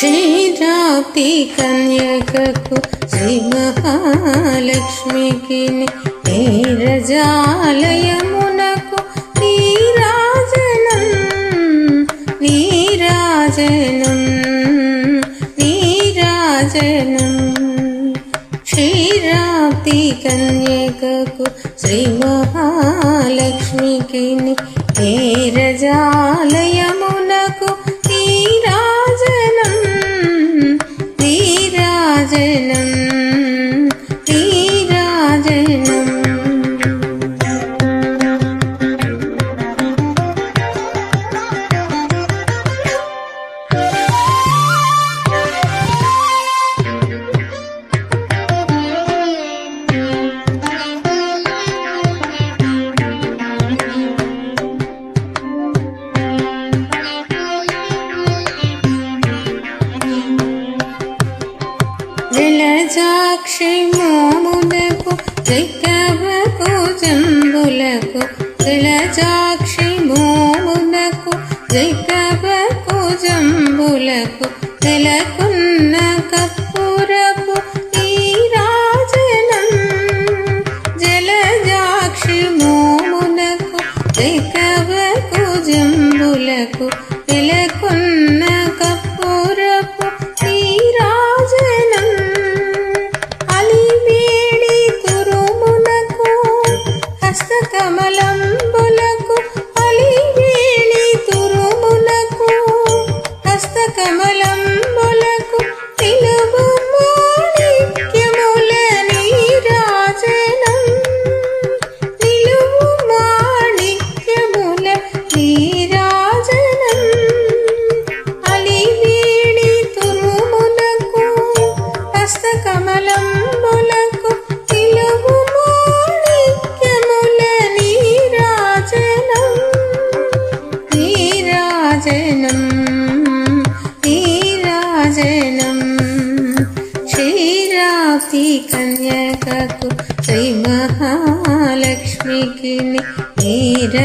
ക്ഷീരാപ്തി കന്യകു ശ്രീ മഹാലക്ഷ്മിക്ക് നീരജാലയമുനകു നീരാജനം നീരാജനം നീരാജനം. ക്ഷീരാപ്തി കന്യകു ശ്രീ മഹാലക്ഷ്മിക്ക് നീരജാലയ జలజాక్షి మోములకు జైకవకు జంబులకు జలజాక్షి మోములకు జైకవకు జంబులకు నెలకున్న கமலம் ജലം ക്ഷീരാപ്തി കന്യകു ശ്രീ മഹാലക്ഷ്മിക്ക് നീരജാലയമുനക്കും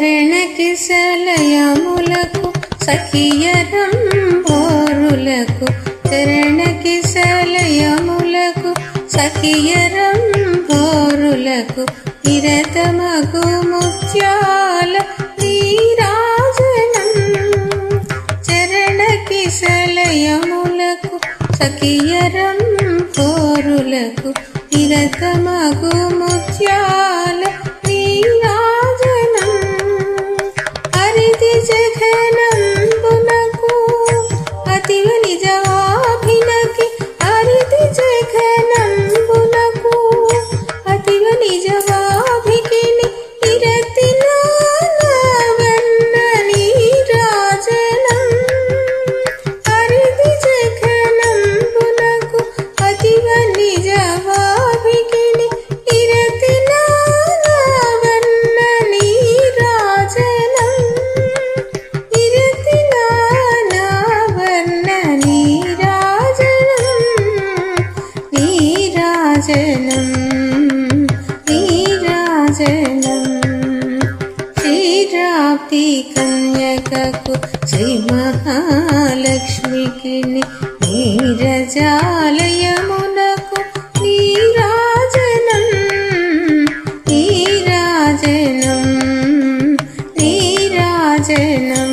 చరణ కిశలయములకు సఖియరం బోరులకు చరణ కిసలయములకు సఖియరం బోరులకు నిరతమగు ముత్యాల నీరాజనం. చరణ కిశలయములకు సఖియరం బోరులకు నిరతమగు ముత్యాల కన్యకకు శ్రీ మహాలక్ష్మికి నీరజాలయమునకు నీరాజనం నీరాజనం నీరాజనం.